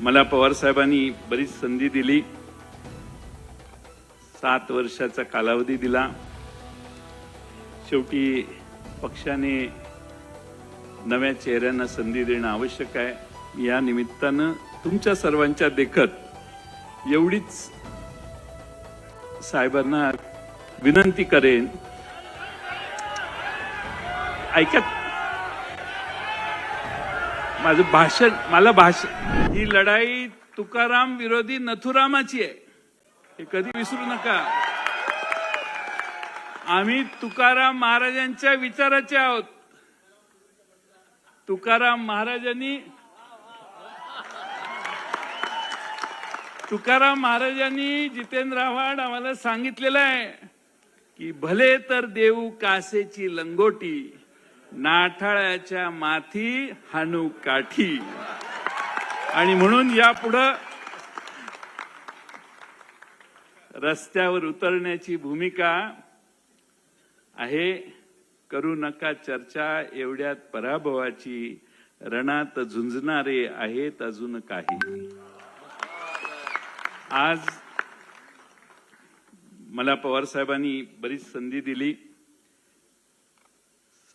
मला पवार साहेबांनी बरीच संधी दिली. सात वर्षाचा कालावधी दिला. शेवटी पक्षाने नव्या चेहऱ्यांना संधी देणं आवश्यक आहे. या निमित्तानं तुमच्या सर्वांच्या देखत एवढीच साहेबांना विनंती करेन. ऐकत माझं भाषण मला भाषण ही लढाई तुकाराम विरोधी नथुरामाची आहे. हे कधी विसरू नका. आम्ही तुकाराम महाराजांच्या विचाराचे आहोत. तुकाराम महाराजांनी तुकाराम महाराजांनी जितेंद्र आव्हाड आम्हाला सांगितलेलं आहे की भले तर देऊ कासेची लंगोटी नाठाळ्याच्या माथी हानू काठी. आणि म्हणून यापुढं रस्त्यावर उतरण्याची भूमिका आहे. करू नका चर्चा एवढ्यात पराभवाची रणात झुंजणारे आहेत अजून काही. आज मला पवार साहेबांनी बरीच संधी दिली.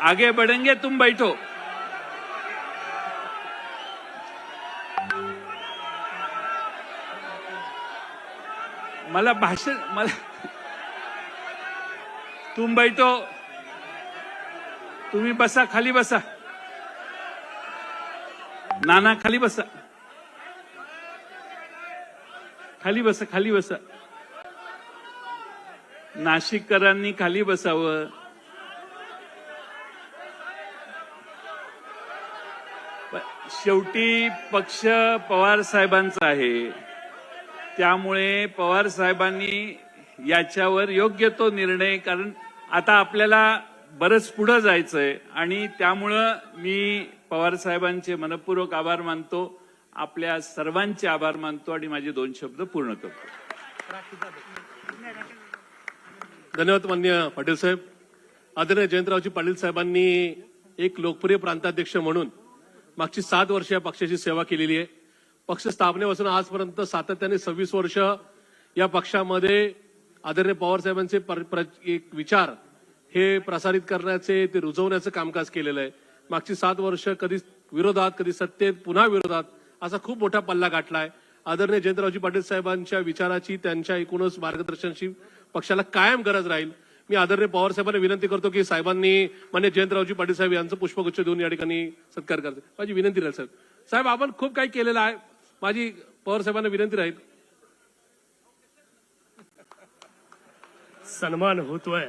आगे बढ़ेंगे तुम बैठो। मला भाषण मला तुम बैठो। तुम्ही बसा खाली बसा। नाना खाली बसा। खाली बसा खाली बसा। नाशिककरांनी खाली बसावं। शेवटी पक्ष पवार साहेबांचा आहे. त्यामुळे पवार साहेबांनी याच्यावर योग्य तो निर्णय कारण आता आपल्याला बरंच पुढं जायचंय. आणि त्यामुळं मी पवार साहेबांचे मनपूर्वक आभार मानतो. आपल्या सर्वांचे आभार मानतो आणि माझे दोन शब्द पूर्ण करतो. धन्यवाद मान्य पाटील साहेब. आदरणीय जयंतरावजी पाटील साहेबांनी एक लोकप्रिय प्रांताध्यक्ष म्हणून मागची सात वर्ष या पक्षाची सेवा केलेली आहे. पक्ष स्थापनेपासून आजपर्यंत सातत्याने सव्वीस वर्ष या पक्षामध्ये आदरणीय पवार साहेबांचे एक विचार हे प्रसारित करण्याचे ते रुजवण्याचं कामकाज केलेलं आहे. मागची सात वर्ष कधी विरोधात कधी सत्तेत पुन्हा विरोधात असा खूप मोठा पल्ला गाठला आहे आदरणीय जयंतरावजी पाटील साहेबांच्या विचाराची त्यांच्या एकूणच मार्गदर्शनाची पक्षाला कायम गरज राहील. मी आदरणीय पवार साहेबांना विनंती करतो की साहेबांनी मान्य जयंतरावजी पाटील साहेब यांचं पुष्पगुच्छ देऊन या ठिकाणी सत्कार करते माझी विनंती राहील साहेब. साहेब आपण खूप काही केलेलं आहे. माझी पवार साहेबांना विनंती राहील. सन्मान होतोय.